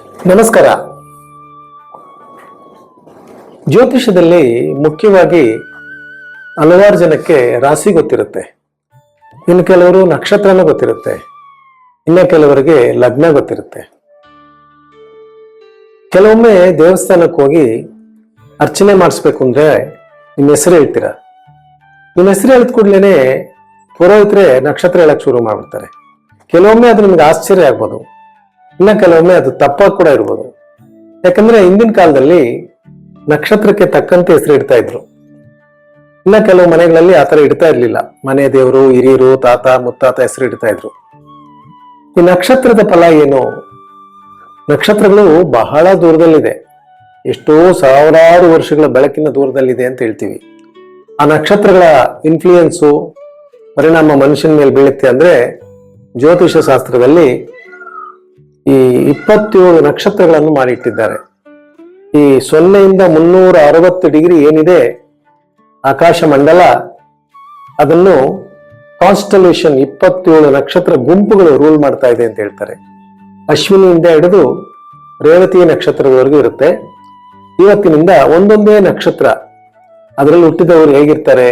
ನಮಸ್ಕಾರ. ಜ್ಯೋತಿಷದಲ್ಲಿ ಮುಖ್ಯವಾಗಿ ಹಲವಾರು ಜನಕ್ಕೆ ರಾಶಿ ಗೊತ್ತಿರುತ್ತೆ. ಇನ್ನು ಕೆಲವರು ನಕ್ಷತ್ರನೂ ಗೊತ್ತಿರುತ್ತೆ. ಇನ್ನು ಕೆಲವರಿಗೆ ಲಗ್ನ ಗೊತ್ತಿರುತ್ತೆ. ಕೆಲವೊಮ್ಮೆ ದೇವಸ್ಥಾನಕ್ಕೆ ಹೋಗಿ ಅರ್ಚನೆ ಮಾಡಿಸ್ಬೇಕು ಅಂದ್ರೆ ನಿಮ್ಮ ಹೆಸರು ಹೇಳ್ತೀರ? ನಿಮ್ಮ ಹೆಸರು ಹೇಳಿದ ಕೂಡಲೇ ಪುರೋಹಿತರೆ ನಕ್ಷತ್ರ ಹೇಳಕ್ ಶುರು ಮಾಡ್ಬಿಡ್ತಾರೆ. ಕೆಲವೊಮ್ಮೆ ಅದು ನಿಮ್ಗೆ ಆಶ್ಚರ್ಯ ಆಗ್ಬೋದು. ಇನ್ನ ಕೆಲವೊಮ್ಮೆ ಅದು ತಪ್ಪಾಗಿ ಕೂಡ ಇರ್ಬೋದು. ಯಾಕಂದ್ರೆ ಹಿಂದಿನ ಕಾಲದಲ್ಲಿ ನಕ್ಷತ್ರಕ್ಕೆ ತಕ್ಕಂತೆ ಹೆಸರು ಇಡ್ತಾ ಇದ್ರು. ಇನ್ನ ಕೆಲವು ಮನೆಗಳಲ್ಲಿ ಆತರ ಇಡ್ತಾ ಇರ್ಲಿಲ್ಲ. ಮನೆ ದೇವರು, ಹಿರಿಯರು, ತಾತ, ಮುತ್ತಾತ ಹೆಸರು ಇಡ್ತಾ ಇದ್ರು. ಈ ನಕ್ಷತ್ರದ ಫಲ ಏನು? ನಕ್ಷತ್ರಗಳು ಬಹಳ ದೂರದಲ್ಲಿದೆ. ಎಷ್ಟೋ ಸಾವಿರಾರು ವರ್ಷಗಳ ಬೆಳಕಿನ ದೂರದಲ್ಲಿದೆ ಅಂತ ಹೇಳ್ತೀವಿ. ಆ ನಕ್ಷತ್ರಗಳ ಇನ್ಫ್ಲೂಯೆನ್ಸು ಪರಿಣಾಮ ಮನುಷ್ಯನ ಮೇಲೆ ಬೀಳುತ್ತೆ ಅಂದ್ರೆ ಜ್ಯೋತಿಷ ಶಾಸ್ತ್ರದಲ್ಲಿ ಈ ಇಪ್ಪತ್ತೇಳು ನಕ್ಷತ್ರಗಳನ್ನು ಮಾಡಿಟ್ಟಿದ್ದಾರೆ. ಈ ಸೊನ್ನೆಯಿಂದ ಮುನ್ನೂರ ಅರವತ್ತು ಡಿಗ್ರಿ ಏನಿದೆ, ಆಕಾಶ ಮಂಡಲ, ಅದನ್ನು ಕಾನ್ಸ್ಟಲೇಷನ್ ಇಪ್ಪತ್ತೇಳು ನಕ್ಷತ್ರ ಗುಂಪುಗಳು ರೂಲ್ ಮಾಡ್ತಾ ಇದೆ ಅಂತ ಹೇಳ್ತಾರೆ. ಅಶ್ವಿನಿಯಿಂದ ಹಿಡಿದು ರೇವತಿ ನಕ್ಷತ್ರದವರೆಗೂ ಇರುತ್ತೆ. ಇವತ್ತಿನಿಂದ ಒಂದೊಂದೇ ನಕ್ಷತ್ರ ಅದರಲ್ಲಿ ಹುಟ್ಟಿದವರು ಹೇಗಿರ್ತಾರೆ?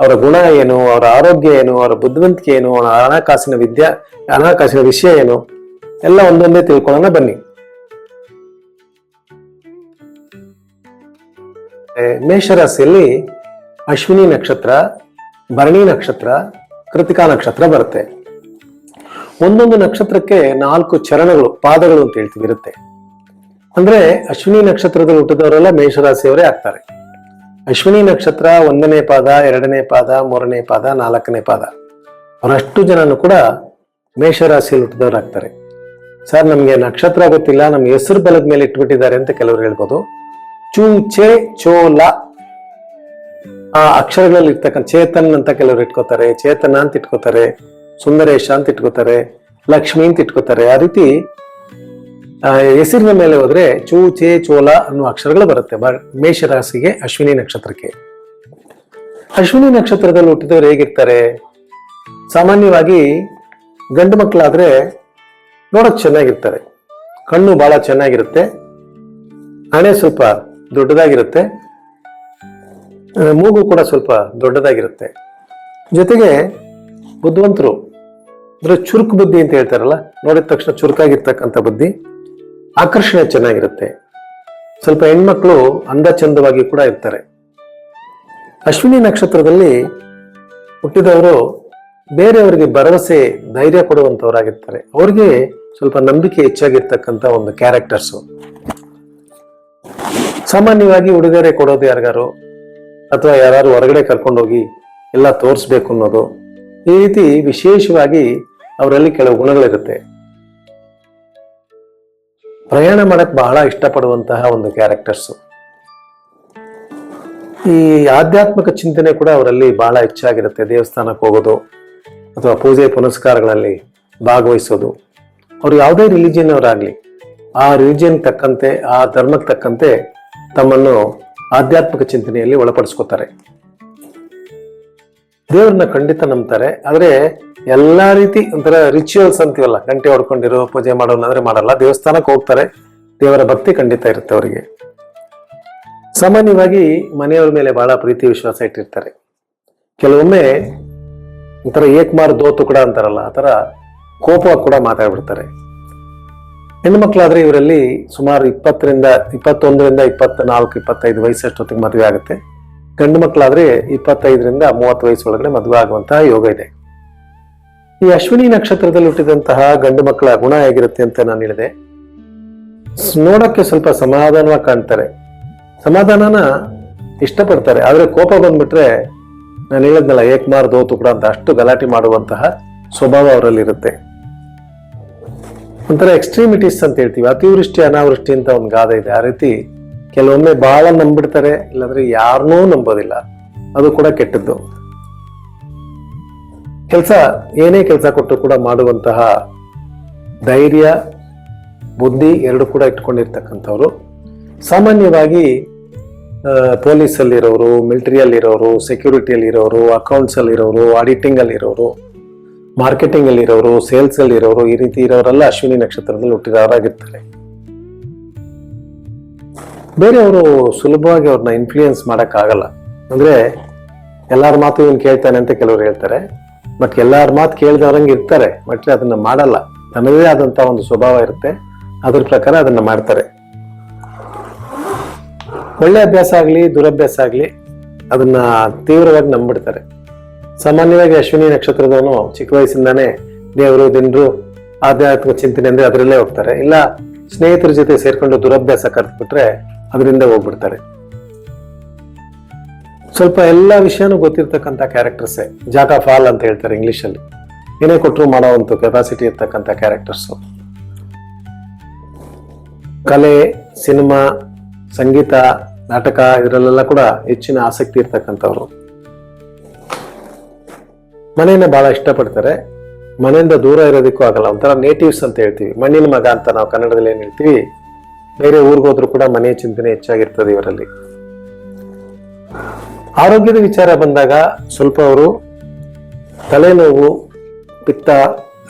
ಅವರ ಗುಣ ಏನು, ಅವರ ಆರೋಗ್ಯ ಏನು, ಅವರ ಬುದ್ಧಿವಂತಿಕೆ ಏನು, ಅವರ ಹಣಕಾಸಿನ ವಿದ್ಯಾ ಹಣಕಾಸಿನ ವಿಷಯ ಏನು? ಎಲ್ಲ ಒಂದೊಂದೇ ತಿಳ್ಕೊಳ್ಳೋಣ, ಬನ್ನಿ. ಮೇಷರಾಶಿಯಲ್ಲಿ ಅಶ್ವಿನಿ ನಕ್ಷತ್ರ, ಭರಣಿ ನಕ್ಷತ್ರ, ಕೃತಿಕಾ ನಕ್ಷತ್ರ ಬರುತ್ತೆ. ಒಂದೊಂದು ನಕ್ಷತ್ರಕ್ಕೆ ನಾಲ್ಕು ಚರಣಗಳು, ಪಾದಗಳು ಅಂತ ಹೇಳ್ತೀವಿ ಇರುತ್ತೆ ಅಂದ್ರೆ ಅಶ್ವಿನಿ ನಕ್ಷತ್ರದಲ್ಲಿ ಹುಟ್ಟಿದವರೆಲ್ಲ ಮೇಷರಾಶಿಯವರೇ ಆಗ್ತಾರೆ. ಅಶ್ವಿನಿ ನಕ್ಷತ್ರ ಒಂದನೇ ಪಾದ, ಎರಡನೇ ಪಾದ, ಮೂರನೇ ಪಾದ, ನಾಲ್ಕನೇ ಪಾದ. ಅವರಷ್ಟು ಜನನು ಕೂಡ ಮೇಷರಾಶಿಯಲ್ಲಿ ಹುಟ್ಟಿದವರು ಆಗ್ತಾರೆ ಸರ್, ನಮಗೆ ನಕ್ಷತ್ರ ಗೊತ್ತಿಲ್ಲ, ನಮ್ಗೆ ಹೆಸರು ಬಲದ ಮೇಲೆ ಇಟ್ಬಿಟ್ಟಿದ್ದಾರೆ ಅಂತ ಕೆಲವರು ಹೇಳ್ಬೋದು. ಚೂ ಚೇ ಚೋಲ ಆ ಅಕ್ಷರಗಳಲ್ಲಿ ಇರ್ತಕ್ಕಂಥ ಚೇತನ್ ಅಂತ ಕೆಲವರು ಇಟ್ಕೋತಾರೆ, ಚೇತನ ಅಂತ ಇಟ್ಕೋತಾರೆ, ಸುಂದರೇಶ ಅಂತ ಇಟ್ಕೋತಾರೆ, ಲಕ್ಷ್ಮಿ ಅಂತ ಇಟ್ಕೋತಾರೆ. ಆ ರೀತಿ ಹೆಸರಿನ ಮೇಲೆ ಹೋದ್ರೆ ಚೂ ಚೇ ಚೋಲ ಅನ್ನೋ ಅಕ್ಷರಗಳು ಬರುತ್ತೆ ಮೇಷರಾಶಿಗೆ ಅಶ್ವಿನಿ ನಕ್ಷತ್ರಕ್ಕೆ. ಅಶ್ವಿನಿ ನಕ್ಷತ್ರದಲ್ಲಿ ಹುಟ್ಟಿದವರು ಹೇಗಿರ್ತಾರೆ? ಸಾಮಾನ್ಯವಾಗಿ ಗಂಡು ಮಕ್ಕಳಾದ್ರೆ ನೋಡಕ್ ಚೆನ್ನಾಗಿರ್ತಾರೆ. ಕಣ್ಣು ಬಹಳ ಚೆನ್ನಾಗಿರುತ್ತೆ. ಹಣೆ ಸ್ವಲ್ಪ ದೊಡ್ಡದಾಗಿರುತ್ತೆ. ಮೂಗು ಕೂಡ ಸ್ವಲ್ಪ ದೊಡ್ಡದಾಗಿರುತ್ತೆ. ಜೊತೆಗೆ ಬುದ್ಧಿವಂತರು, ಅಂದರೆ ಚುರುಕು ಬುದ್ಧಿ ಅಂತ ಹೇಳ್ತಾರಲ್ಲ, ನೋಡಿದ ತಕ್ಷಣ ಚುರುಕಾಗಿರ್ತಕ್ಕಂಥ ಬುದ್ಧಿ, ಆಕರ್ಷಣೆ ಚೆನ್ನಾಗಿರುತ್ತೆ. ಸ್ವಲ್ಪ ಹೆಣ್ಮಕ್ಳು ಅಂದ ಚಂದವಾಗಿ ಕೂಡ ಇರ್ತಾರೆ. ಅಶ್ವಿನಿ ನಕ್ಷತ್ರದಲ್ಲಿ ಹುಟ್ಟಿದವರು ಬೇರೆಯವರಿಗೆ ಭರವಸೆ, ಧೈರ್ಯ ಕೊಡುವಂತವರಾಗಿರ್ತಾರೆ. ಅವ್ರಿಗೆ ಸ್ವಲ್ಪ ನಂಬಿಕೆ ಹೆಚ್ಚಾಗಿರ್ತಕ್ಕಂಥ ಒಂದು ಕ್ಯಾರೆಕ್ಟರ್ಸು ಸಾಮಾನ್ಯವಾಗಿ ಉಡುಗೊರೆ ಕೊಡೋದು ಯಾರಿಗಾರು? ಅಥವಾ ಯಾರು ಹೊರಗಡೆ ಕರ್ಕೊಂಡೋಗಿ ಎಲ್ಲ ತೋರಿಸ್ಬೇಕು ಅನ್ನೋದು, ಈ ರೀತಿ ವಿಶೇಷವಾಗಿ ಅವರಲ್ಲಿ ಕೆಲವು ಗುಣಗಳಿರುತ್ತೆ. ಪ್ರಯಾಣ ಮಾಡಕ್ ಬಹಳ ಇಷ್ಟಪಡುವಂತಹ ಒಂದು ಕ್ಯಾರೆಕ್ಟರ್ಸು ಈ ಆಧ್ಯಾತ್ಮಿಕ ಚಿಂತನೆ ಕೂಡ ಅವರಲ್ಲಿ ಬಹಳ ಹೆಚ್ಚಾಗಿರುತ್ತೆ ದೇವಸ್ಥಾನಕ್ಕೆ ಹೋಗೋದು, ಅಥವಾ ಪೂಜೆ ಪುನಸ್ಕಾರಗಳಲ್ಲಿ ಭಾಗವಹಿಸೋದು. ಅವ್ರು ಯಾವುದೇ ರಿಲಿಜಿಯನ್ ಅವರಾಗ್ಲಿ ಆ ರಿಲಿಜಿಯನ್ ತಕ್ಕಂತೆ, ಆ ಧರ್ಮಕ್ಕೆ ತಕ್ಕಂತೆ ತಮ್ಮನ್ನು ಆಧ್ಯಾತ್ಮಿಕ ಚಿಂತನೆಯಲ್ಲಿ ಒಳಪಡಿಸ್ಕೋತಾರೆ. ದೇವರನ್ನ ಖಂಡಿತ ನಂಬ್ತಾರೆ. ಆದರೆ ಎಲ್ಲಾ ರೀತಿ ಒಂಥರ ರಿಚುವಲ್ಸ್ ಅಂತೀವಲ್ಲ, ಗಂಟೆ ಹೊಡ್ಕೊಂಡಿರೋ, ಪೂಜೆ ಮಾಡೋಣ ಅಂದ್ರೆ ಮಾಡಲ್ಲ, ದೇವಸ್ಥಾನಕ್ಕೆ ಹೋಗ್ತಾರೆ, ದೇವರ ಭಕ್ತಿ ಖಂಡಿತ ಇರುತ್ತೆ ಅವರಿಗೆ. ಸಾಮಾನ್ಯವಾಗಿ ಮನೆಯವರ ಮೇಲೆ ಬಹಳ ಪ್ರೀತಿ ವಿಶ್ವಾಸ ಇಟ್ಟಿರ್ತಾರೆ. ಕೆಲವೊಮ್ಮೆ ಒಂಥರ ಏಕ್ಮಾರ್ ದೋತು ಕೂಡ ಅಂತಾರಲ್ಲ, ಆ ಥರ ಕೋಪ ಕೂಡ ಮಾತಾಡ್ಬಿಡ್ತಾರೆ. ಹೆಣ್ಮಕ್ಳಾದ್ರೆ ಇವರಲ್ಲಿ ಸುಮಾರು ಇಪ್ಪತ್ತರಿಂದ, ಇಪ್ಪತ್ತೊಂದರಿಂದ ಇಪ್ಪತ್ತ ನಾಲ್ಕು ಇಪ್ಪತ್ತೈದು ವಯಸ್ಸಷ್ಟೊತ್ತಿಗೆ ಮದುವೆ ಆಗುತ್ತೆ. ಗಂಡು ಮಕ್ಕಳಾದ್ರೆ ಇಪ್ಪತ್ತೈದರಿಂದ ಮೂವತ್ತು ವಯಸ್ಸು ಒಳಗಡೆ ಮದುವೆ ಆಗುವಂತಹ ಯೋಗ ಇದೆ. ಈ ಅಶ್ವಿನಿ ನಕ್ಷತ್ರದಲ್ಲಿ ಹುಟ್ಟಿದಂತಹ ಗಂಡು ಮಕ್ಕಳ ಗುಣ ಹೇಗಿರುತ್ತೆ ಅಂತ ನಾನು ಹೇಳಿದೆ. ನೋಡಕ್ಕೆ ಸ್ವಲ್ಪ ಸಮಾಧಾನವಾಗಿ ಕಾಣ್ತಾರೆ. ಸಮಾಧಾನನ ಇಷ್ಟಪಡ್ತಾರೆ. ಆದರೆ ಕೋಪ ಬಂದ್ಬಿಟ್ರೆ ನಾನು ಹೇಳಿದ್ನಲ್ಲ ಏಕ್ಮಾರ್ ದೋತು ಕೂಡ ಅಂತ ಅಷ್ಟು ಗಲಾಟೆ ಮಾಡುವಂತಹ ಸ್ವಭಾವ ಅವರಲ್ಲಿ ಇರುತ್ತೆ ಒಂಥರ ಎಕ್ಸ್ಟ್ರೀಮಿಟೀಸ್ ಅಂತ ಹೇಳ್ತೀವಿ. ಅತಿವೃಷ್ಟಿ, ಅನಾವೃಷ್ಟಿ ಅಂತ ಒಂದು ಗಾದೆ ಇದೆ. ಆ ರೀತಿ ಕೆಲವೊಮ್ಮೆ ಬಹಳ ನಂಬಿಡ್ತಾರೆ, ಇಲ್ಲಾಂದ್ರೆ ಯಾರನ್ನೂ ನಂಬೋದಿಲ್ಲ. ಅದು ಕೂಡ ಕೆಟ್ಟದ್ದು. ಕೆಲಸ, ಏನೇ ಕೆಲಸ ಕೊಟ್ಟು ಕೂಡ ಮಾಡುವಂತಹ ಧೈರ್ಯ, ಬುದ್ಧಿ ಎರಡು ಕೂಡ ಇಟ್ಕೊಂಡಿರ್ತಕ್ಕಂಥವ್ರು. ಸಾಮಾನ್ಯವಾಗಿ ಪೊಲೀಸಲ್ಲಿರೋರು, ಮಿಲಿಟರಿಯಲ್ಲಿರೋರು ಸೆಕ್ಯೂರಿಟಿಯಲ್ಲಿರೋರು ಅಕೌಂಟ್ಸಲ್ಲಿರೋರು ಆಡಿಟಿಂಗಲ್ಲಿರೋರು ಮಾರ್ಕೆಟಿಂಗ್ ಅಲ್ಲಿ ಇರೋರು ಸೇಲ್ಸ್ ಅಲ್ಲಿ ಇರೋರು ಈ ರೀತಿ ಇರೋರೆಲ್ಲ ಅಶ್ವಿನಿ ನಕ್ಷತ್ರದಲ್ಲಿ ಹುಟ್ಟಿದವರಾಗಿರ್ತಾರೆ. ಬೇರೆಯವರು ಸುಲಭವಾಗಿ ಅವ್ರನ್ನ ಇನ್ಫ್ಲೂಯೆನ್ಸ್ ಮಾಡೋಕ್ಕಾಗಲ್ಲ. ಅಂದ್ರೆ ಎಲ್ಲರ ಮಾತು ಏನು ಕೇಳ್ತಾನೆ ಅಂತ ಕೆಲವರು ಹೇಳ್ತಾರೆ. ಬಟ್ ಎಲ್ಲರ ಮಾತು ಕೇಳ್ದವ್ರಂಗೆ ಇರ್ತಾರೆ. ಬಟ್ ಅದನ್ನ ಮಾಡಲ್ಲ. ತನ್ನದೇ ಆದಂತ ಒಂದು ಸ್ವಭಾವ ಇರುತ್ತೆ. ಅದ್ರ ಪ್ರಕಾರ ಅದನ್ನ ಮಾಡ್ತಾರೆ. ಒಳ್ಳೆ ಅಭ್ಯಾಸ ಆಗಲಿ, ದುರಭ್ಯಾಸ ಆಗಲಿ ಅದನ್ನ ತೀವ್ರವಾಗಿ ನಂಬಿಡ್ತಾರೆ ಸಾಮಾನ್ಯವಾಗಿ ಅಶ್ವಿನಿ ನಕ್ಷತ್ರದವನು ಚಿಕ್ಕ ವಯಸ್ಸಿಂದಾನೇ ದೇವರು ದಿನರು ಆಧ್ಯಾತ್ಮ ಚಿಂತನೆ ಅಂದ್ರೆ ಅದರಲ್ಲೇ ಹೋಗ್ತಾರೆ. ಇಲ್ಲ, ಸ್ನೇಹಿತರ ಜೊತೆ ಸೇರ್ಕೊಂಡು ದುರಭ್ಯಾಸ ಕಲ್ತ್ಬಿಟ್ರೆ ಅದರಿಂದ ಹೋಗ್ಬಿಡ್ತಾರೆ. ಸ್ವಲ್ಪ ಎಲ್ಲ ವಿಷಯನೂ ಗೊತ್ತಿರ್ತಕ್ಕಂಥ ಕ್ಯಾರೆಕ್ಟರ್ಸೇ ಜಾಕ್ ಆಫ್ ಆಲ್ ಅಂತ ಹೇಳ್ತಾರೆ ಇಂಗ್ಲೀಷಲ್ಲಿ ಏನೇ ಕೊಟ್ಟರು ಮಾಡೋವಂಥ ಕೆಪಾಸಿಟಿ ಇರ್ತಕ್ಕಂಥ ಕ್ಯಾರೆಕ್ಟರ್ಸು ಕಲೆ, ಸಿನಿಮಾ, ಸಂಗೀತ, ನಾಟಕ, ಇದರಲ್ಲೆಲ್ಲ ಕೂಡ ಹೆಚ್ಚಿನ ಆಸಕ್ತಿ ಇರ್ತಕ್ಕಂಥವ್ರು. ಮನೆಯನ್ನ ಬಹಳ ಇಷ್ಟಪಡ್ತಾರೆ. ಮನೆಯಿಂದ ದೂರ ಇರೋದಕ್ಕೂ ಆಗಲ್ಲ, ಒಂಥರ ನೇಟಿವ್ಸ್ ಅಂತ ಹೇಳ್ತೀವಿ. ಮಣ್ಣಿನ ಮಗ ಅಂತ ನಾವು ಕನ್ನಡದಲ್ಲಿ ಏನು ಹೇಳ್ತೀವಿ? ಬೇರೆ ಊರಿಗೆ ಹೋದ್ರೂ ಕೂಡ ಮನೆಯ ಚಿಂತನೆ ಹೆಚ್ಚಾಗಿರ್ತದೆ ಇವರಲ್ಲಿ. ಆರೋಗ್ಯದ ವಿಚಾರ ಬಂದಾಗ ಸ್ವಲ್ಪ ಅವರು ತಲೆನೋವು, ಪಿತ್ತ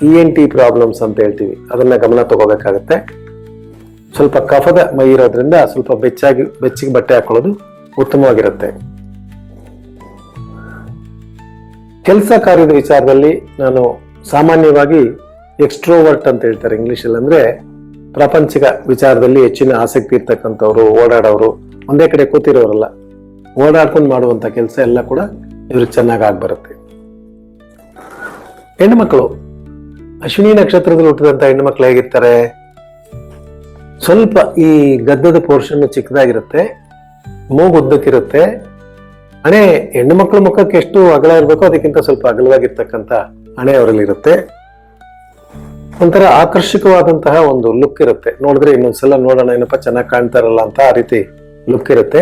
ಇ ಎನ್ ಟಿ ಪ್ರಾಬ್ಲಮ್ಸ್ ಅಂತ ಹೇಳ್ತೀವಿ. ಅದನ್ನ ಗಮನ ತಗೋಬೇಕಾಗತ್ತೆ. ಸ್ವಲ್ಪ ಕಫದ ಮೈ ಇರೋದ್ರಿಂದ ಸ್ವಲ್ಪ ಬೆಚ್ಚಾಗಿ, ಬೆಚ್ಚಿಗೆ ಬಟ್ಟೆ ಹಾಕೊಳ್ಳೋದು ಉತ್ತಮವಾಗಿರುತ್ತೆ. ಕೆಲಸ ಕಾರ್ಯದ ವಿಚಾರದಲ್ಲಿ ನಾನು ಸಾಮಾನ್ಯವಾಗಿ ಎಕ್ಸ್ಟ್ರೋವರ್ಟ್ ಅಂತ ಹೇಳ್ತಾರೆ ಇಂಗ್ಲಿಷಲ್ಲಿ ಅಂದ್ರೆ ಪ್ರಾಪಂಚಿಕ ವಿಚಾರದಲ್ಲಿ ಹೆಚ್ಚಿನ ಆಸಕ್ತಿ ಇರ್ತಕ್ಕಂಥವ್ರು ಓಡಾಡೋರು ಒಂದೇ ಕಡೆ ಕೂತಿರೋರಲ್ಲ, ಓಡಾಡ್ಕೊಂಡು ಮಾಡುವಂತ ಕೆಲಸ ಎಲ್ಲ ಕೂಡ ಇವ್ರಿಗೆ ಚೆನ್ನಾಗಿ ಆಗ್ಬರುತ್ತೆ. ಹೆಣ್ಮಕ್ಳು ಅಶ್ವಿನಿ ನಕ್ಷತ್ರದಲ್ಲಿ ಹುಟ್ಟಿದಂತ ಹೆಣ್ಮಕ್ಳು ಹೇಗಿರ್ತಾರೆ? ಸ್ವಲ್ಪ ಈ ಗದ್ದದ ಪೋರ್ಷನ್ ಚಿಕ್ಕದಾಗಿರುತ್ತೆ ಮೂಗು ಉದ್ದಕ್ಕಿರುತ್ತೆ ಹಣೆ ಹೆಣ್ಣು ಮಕ್ಕಳ ಮುಖಕ್ಕೆ ಎಷ್ಟು ಅಗಲ ಇರಬೇಕೋ ಅದಕ್ಕಿಂತ ಸ್ವಲ್ಪ ಅಗಲವಾಗಿರ್ತಕ್ಕಂಥ ಹಣೆ ಅವರಲ್ಲಿ ಇರುತ್ತೆ ಒಂಥರ ಆಕರ್ಷಕವಾದಂತಹ ಒಂದು ಲುಕ್ ಇರುತ್ತೆ. ನೋಡಿದ್ರೆ ಇನ್ನೊಂದ್ಸಲ ನೋಡೋಣ, ಏನಪ್ಪ ಚೆನ್ನಾಗಿ ಕಾಣ್ತಾರಲ್ಲ ಅಂತ ಆ ರೀತಿ ಲುಕ್ ಇರುತ್ತೆ.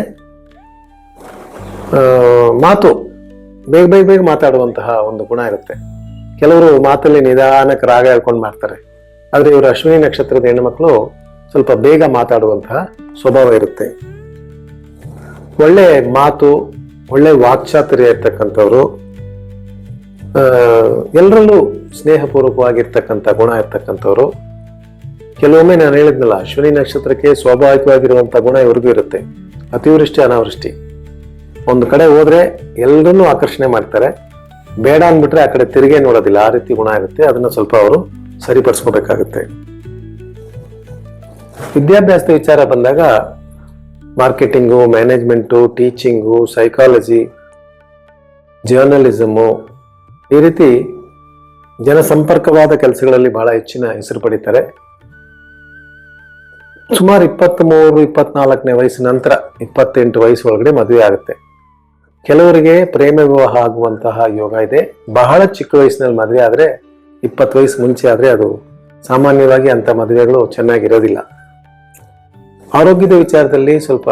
ಮಾತು, ಬೇಗ ಬೇಗ ಬೇಗ ಮಾತಾಡುವಂತಹ ಒಂದು ಗುಣ ಇರುತ್ತೆ. ಕೆಲವರು ಮಾತಲ್ಲಿ ನಿಧಾನಕ್ಕೆ ರಾಗ ಹೇಳ್ಕೊಂಡು ಮಾಡ್ತಾರೆ. ಆದರೆ ಇವರು ಅಶ್ವಿನಿ ನಕ್ಷತ್ರದ ಹೆಣ್ಣುಮಕ್ಕಳು ಸ್ವಲ್ಪ ಬೇಗ ಮಾತಾಡುವಂತಹ ಸ್ವಭಾವ ಇರುತ್ತೆ. ಒಳ್ಳೆ ಮಾತು ಒಳ್ಳೆ ವಾಕ್ಚಾತುರ್ಯ ಇರ್ತಕ್ಕಂಥವ್ರು ಎಲ್ಲರಲ್ಲೂ ಸ್ನೇಹಪೂರ್ವಕವಾಗಿರ್ತಕ್ಕಂಥ ಗುಣ ಇರ್ತಕ್ಕಂಥವ್ರು. ಕೆಲವೊಮ್ಮೆ ನಾನು ಹೇಳಿದ್ನಲ್ಲ ಅಶ್ವಿನಿ ನಕ್ಷತ್ರಕ್ಕೆ ಸ್ವಾಭಾವಿಕವಾಗಿರುವಂಥ ಗುಣ ಇವ್ರಿಗೂ ಇರುತ್ತೆ. ಅತಿವೃಷ್ಟಿ, ಅನಾವೃಷ್ಟಿ. ಒಂದು ಕಡೆ ಹೋದ್ರೆ ಎಲ್ಲರನ್ನೂ ಆಕರ್ಷಣೆ ಮಾಡ್ತಾರೆ. ಬೇಡ ಅಂದ್ಬಿಟ್ರೆ ಆ ಕಡೆ ತಿರುಗೇ ನೋಡೋದಿಲ್ಲ, ಆ ರೀತಿ ಗುಣ ಇರುತ್ತೆ. ಅದನ್ನ ಸ್ವಲ್ಪ ಅವರು ಸರಿಪಡಿಸ್ಕೋಬೇಕಾಗುತ್ತೆ. ವಿದ್ಯಾಭ್ಯಾಸದ ವಿಚಾರ ಬಂದಾಗ marketing, management, teaching psychology journalism ಈ ರೀತಿ ಜನಸಂಪರ್ಕವಾದ ಕೆಲಸಗಳಲ್ಲಿ ಬಹಳ ಹೆಚ್ಚಿನ ಹೆಸರು ಪಡಿತಾರೆ. ಸುಮಾರು ಇಪ್ಪತ್ತ್ ಮೂರು ಇಪ್ಪತ್ನಾಲ್ಕನೇ ವಯಸ್ಸಿನ ನಂತರ, ಇಪ್ಪತ್ತೆಂಟು ವಯಸ್ಸು ಒಳಗಡೆ ಮದುವೆ ಆಗುತ್ತೆ. ಕೆಲವರಿಗೆ ಪ್ರೇಮ ವಿವಾಹ ಆಗುವಂತಹ ಯೋಗ ಇದೆ. ಬಹಳ ಚಿಕ್ಕ ವಯಸ್ಸಿನಲ್ಲಿ ಮದುವೆ ಆದರೆ, ಇಪ್ಪತ್ತು ವಯಸ್ಸು ಮುಂಚೆ ಆದರೆ ಅದು ಸಾಮಾನ್ಯವಾಗಿ ಅಂಥ ಮದುವೆಗಳು ಚೆನ್ನಾಗಿರೋದಿಲ್ಲ. ಆರೋಗ್ಯದ ವಿಚಾರದಲ್ಲಿ ಸ್ವಲ್ಪ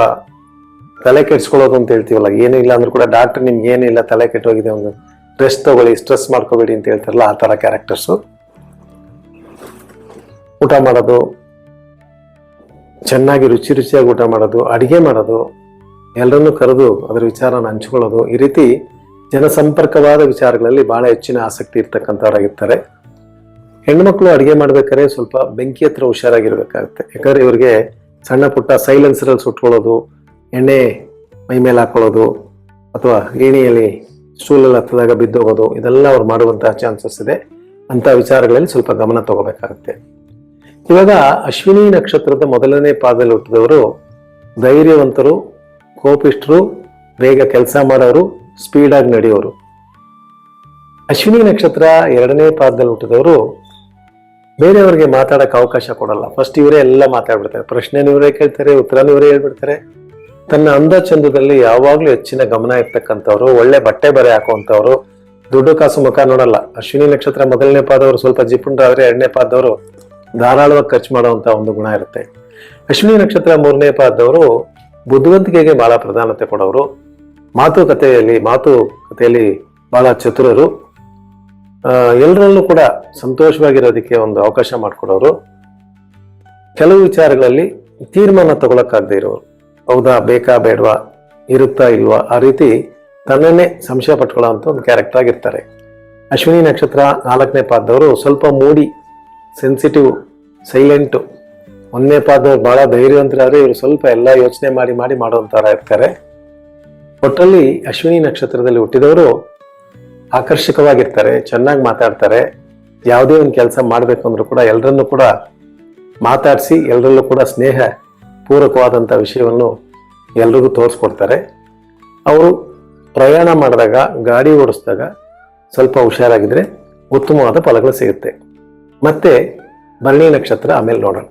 ತಲೆ ಕೆಡ್ಸ್ಕೊಳ್ಳೋದು ಅಂತ ಹೇಳ್ತೀವಲ್ಲ, ಏನೂ ಇಲ್ಲ ಅಂದ್ರೂ ಕೂಡ ಡಾಕ್ಟರ್ ನಿಮ್ಗೆ ಏನೂ ಇಲ್ಲ ತಲೆ ಕೆಟ್ಟೋಗಿದೆ ಒಂದು ರೆಸ್ಟ್ ತಗೊಳ್ಳಿ ಸ್ಟ್ರೆಸ್ ಮಾಡ್ಕೋಬೇಡಿ ಅಂತ ಹೇಳ್ತಾರಲ್ಲ ಆ ಥರ ಕ್ಯಾರೆಕ್ಟರ್ಸು ಊಟ ಮಾಡೋದು, ಚೆನ್ನಾಗಿ ರುಚಿ ರುಚಿಯಾಗಿ ಊಟ ಮಾಡೋದು, ಅಡುಗೆ ಮಾಡೋದು ಎಲ್ಲರನ್ನೂ ಕರೆದು ಅದರ ವಿಚಾರನ ಹಂಚ್ಕೊಳ್ಳೋದು, ಈ ರೀತಿ ಜನಸಂಪರ್ಕವಾದ ವಿಚಾರಗಳಲ್ಲಿ ಬಹಳ ಹೆಚ್ಚಿನ ಆಸಕ್ತಿ ಇರ್ತಕ್ಕಂಥವ್ರಾಗಿರ್ತಾರೆ. ಹೆಣ್ಮಕ್ಳು ಅಡುಗೆ ಮಾಡ್ಬೇಕಾದ್ರೆ ಸ್ವಲ್ಪ ಬೆಂಕಿ ಹತ್ರ ಹುಷಾರಾಗಿರ್ಬೇಕಾಗುತ್ತೆ. ಯಾಕಂದ್ರೆ ಇವ್ರಿಗೆ ಸಣ್ಣ ಪುಟ್ಟ ಸೈಲೆನ್ಸರಲ್ಲಿ ಸುಟ್ಕೊಳ್ಳೋದು, ಎಣ್ಣೆ ಮೈ ಮೇಲೆ ಹಾಕೊಳ್ಳೋದು, ಅಥವಾ ಏಣಿಯಲ್ಲಿ ಸ್ಟೂಲಲ್ಲಿ ಹತ್ತದಾಗ ಬಿದ್ದೋಗೋದು, ಇದೆಲ್ಲ ಅವ್ರು ಮಾಡುವಂತಹ ಚಾನ್ಸಸ್ ಇದೆ. ಅಂಥ ವಿಚಾರಗಳಲ್ಲಿ ಸ್ವಲ್ಪ ಗಮನ ತಗೋಬೇಕಾಗುತ್ತೆ. ಇವಾಗ ಅಶ್ವಿನಿ ನಕ್ಷತ್ರದ ಮೊದಲನೇ ಪಾದದಲ್ಲಿ ಹುಟ್ಟಿದವರು ಧೈರ್ಯವಂತರು, ಕೋಪಿಷ್ಠರು, ಬೇಗ ಕೆಲಸ ಮಾಡೋರು ಸ್ಪೀಡಾಗಿ ನಡೆಯೋರು. ಅಶ್ವಿನಿ ನಕ್ಷತ್ರ ಎರಡನೇ ಪಾದದಲ್ಲಿ ಹುಟ್ಟಿದವರು ಬೇರೆಯವರಿಗೆ ಮಾತಾಡಕ್ಕೆ ಅವಕಾಶ ಕೊಡಲ್ಲ. ಫಸ್ಟ್ ಇವರೇ ಎಲ್ಲ ಮಾತಾಡ್ಬಿಡ್ತಾರೆ. ಪ್ರಶ್ನೆ ಇವರೇ ಕೇಳ್ತಾರೆ, ಉತ್ತರನೂ ಇವರೇ ಹೇಳ್ಬಿಡ್ತಾರೆ. ತನ್ನ ಅಂದ ಚಂದದಲ್ಲಿ ಯಾವಾಗಲೂ ಹೆಚ್ಚಿನ ಗಮನ ಇರ್ತಕ್ಕಂಥವ್ರು, ಒಳ್ಳೆ ಬಟ್ಟೆ ಬರೆ ಹಾಕುವಂಥವ್ರು, ದುಡ್ಡು ಕಾಸು ಮುಖ ನೋಡಲ್ಲ. ಅಶ್ವಿನಿ ನಕ್ಷತ್ರ ಮೊದಲನೇ ಪಾದವರು, ಸ್ವಲ್ಪ ಜಿಪುಂಡ್ರಾದ್ರೆ ಎರಡನೇ ಪಾದವರು ಧಾರಾಳವಾಗಿ ಖರ್ಚು ಮಾಡುವಂತ ಒಂದು ಗುಣ ಇರುತ್ತೆ. ಅಶ್ವಿನಿ ನಕ್ಷತ್ರ ಮೂರನೇ ಪಾದವರು ಬುದ್ಧಿವಂತಿಕೆಗೆ ಬಹಳ ಪ್ರಧಾನತೆ ಕೊಡೋರು. ಮಾತುಕತೆಯಲ್ಲಿ ಮಾತುಕತೆಯಲ್ಲಿ ಬಹಳ ಚತುರರು. ಎಲ್ಲರಲ್ಲೂ ಕೂಡ ಸಂತೋಷವಾಗಿರೋದಕ್ಕೆ ಒಂದು ಅವಕಾಶ ಮಾಡಿಕೊಡೋರು. ಕೆಲವು ವಿಚಾರಗಳಲ್ಲಿ ತೀರ್ಮಾನ ತಗೊಳಕ್ಕಾಗದೇ ಇರೋರು. ಹೌದಾ, ಬೇಕಾ, ಬೇಡವಾ, ಇರುತ್ತಾ ಇಲ್ವಾ, ಆ ರೀತಿ ತನ್ನೇ ಸಂಶಯ ಪಟ್ಕೊಳ್ಳೋ ಅಂತ ಒಂದು ಕ್ಯಾರೆಕ್ಟರ್ ಆಗಿರ್ತಾರೆ. ಅಶ್ವಿನಿ ನಕ್ಷತ್ರ ನಾಲ್ಕನೇ ಪಾದದವರು ಸ್ವಲ್ಪ ಮೂಡಿ ಸೆನ್ಸಿಟಿವ್ ಸೈಲೆಂಟು ಒಂದನೇ ಪಾದವ್ರು ಬಹಳ ಧೈರ್ಯವಂತರಾದ್ರೆ ಇವರು ಸ್ವಲ್ಪ ಎಲ್ಲ ಯೋಚನೆ ಮಾಡಿ ಮಾಡಿ ಮಾಡೋಂತರ ಇರ್ತಾರೆ. ಒಟ್ಟಲ್ಲಿ ಅಶ್ವಿನಿ ನಕ್ಷತ್ರದಲ್ಲಿ ಹುಟ್ಟಿದವರು ಆಕರ್ಷಕವಾಗಿರ್ತಾರೆ, ಚೆನ್ನಾಗಿ ಮಾತಾಡ್ತಾರೆ, ಯಾವುದೇ ಒಂದು ಕೆಲಸ ಮಾಡಬೇಕು ಅಂದ್ರೂ ಕೂಡ ಎಲ್ಲರನ್ನೂ ಕೂಡ ಮಾತಾಡಿಸಿ ಎಲ್ಲರಲ್ಲೂ ಕೂಡ ಸ್ನೇಹ ಪೂರಕವಾದಂಥ ವಿಷಯವನ್ನು ಎಲ್ರಿಗೂ ತೋರಿಸ್ಕೊಡ್ತಾರೆ. ಅವರು ಪ್ರಯಾಣ ಮಾಡಿದಾಗ, ಗಾಡಿ ಓಡಿಸಿದಾಗ ಸ್ವಲ್ಪ ಹುಷಾರಾಗಿದ್ದರೆ ಉತ್ತಮವಾದ ಫಲಗಳು ಸಿಗುತ್ತೆ. ಮತ್ತೆ ಭರಣಿ ನಕ್ಷತ್ರ ಆಮೇಲೆ ನೋಡೋಣ.